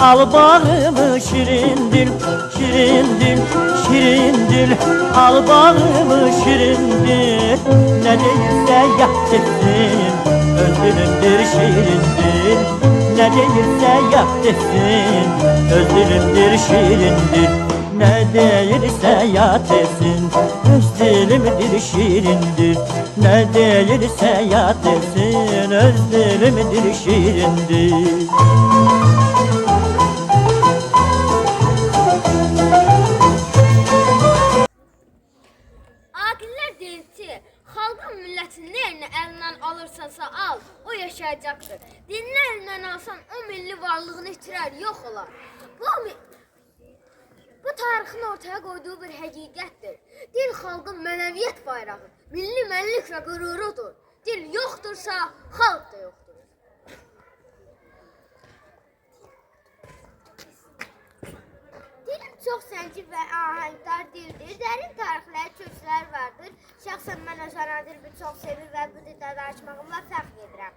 Al şirin dil, şirin dil, şirin dil. Al bağımı şirin Ne değilse yap desin Öz dilimdir şirin dil Ne değilse yap desin Öz dilimdir şirin dil Ne değilse yat desin dilimdir şirindir Ne değilse yat desin Öz dilimdir şirindir Aqillər deyir ki, xalqın millətin əlindən alırsansa al, o yaşayacaqdır. Dinini əlindən alsan o milli varlığını itirər, yox olar. Bu tarixin ortaya qoyduğu bir həqiqətdir. Dil xalqın mənəviyyət bayrağı, milli mənlik və qürurudur. Dil yoxdursa, xalq da yoxdur. Çox zəngin və ahəngdar dildir. Dərin tarixlər, köklər vardır. Şəxsən mən öz ana dilimi çox sevir və bu dildə danışmağımla fəxr edirəm.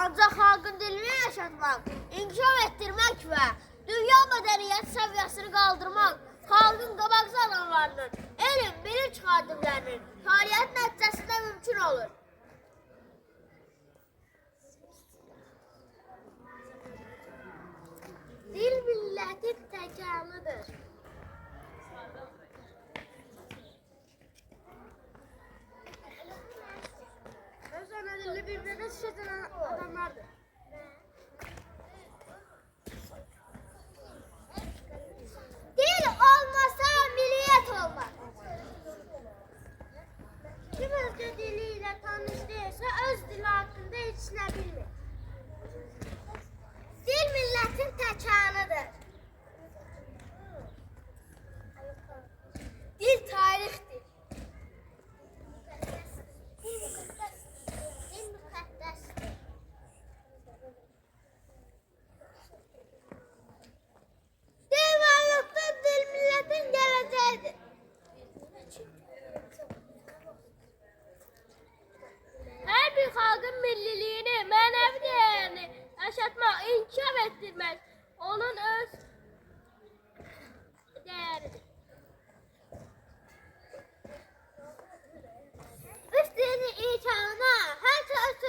Ancaq xalqın dilini yaşatmaq, inkişaf etdirmək və dünya mədəniyyət səviyyəsini qaldırmaq xalqın qabaqcıl adamlarının, elm, bilinç xadimlərinin fəaliyyət nəticəsində mümkün olur. Dil millətin təkanıdır. Öz ana birbirine şişeten adamlardır. Dil olmasa milliyet olmaz. Kim özgür diliyle tanış değilse öz dili hakkında hiç ne bilmir. İnkişaf etdirmək onun öz dəyəridir. Üç dini imkanına her söz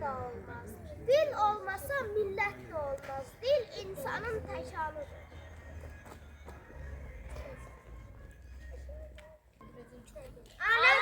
da olmaz. Dil olmasa millet de olmaz. Dil insanın teşanıdır. Melek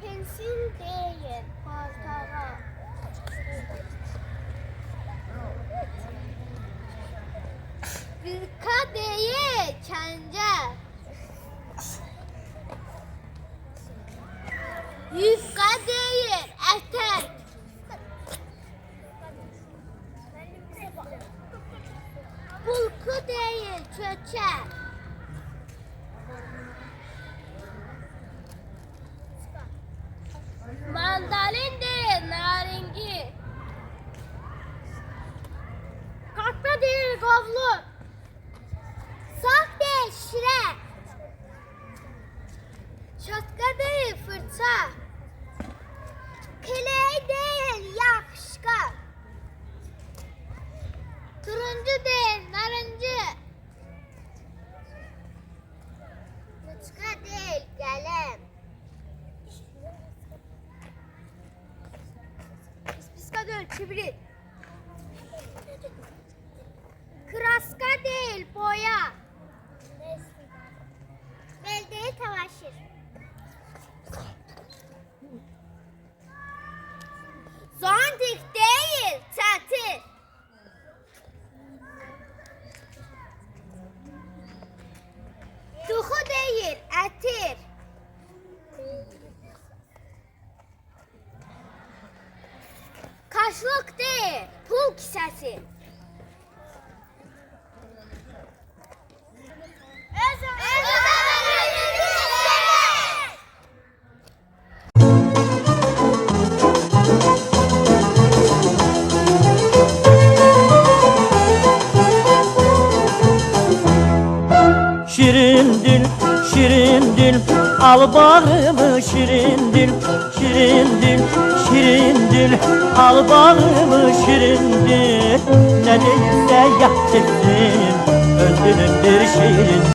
pensil değil, portakal. Hırka değil, çencer. Yufka değil, etek. Bulku değil, çöçek. Yakışkan. Kile değil yakışkan. Turuncu değil narıncı. Muçka değil gelem. Pispiska değil kibrit. Kraska değil boya. Beldeye tavaşır. Pul kisəsi. Öz Şirin dil, şirin dil Al bağımı şirin dil Şirin dil, şirin dil Al bağımı şirin dil Ne değilse yap desin Öldürün bir şirin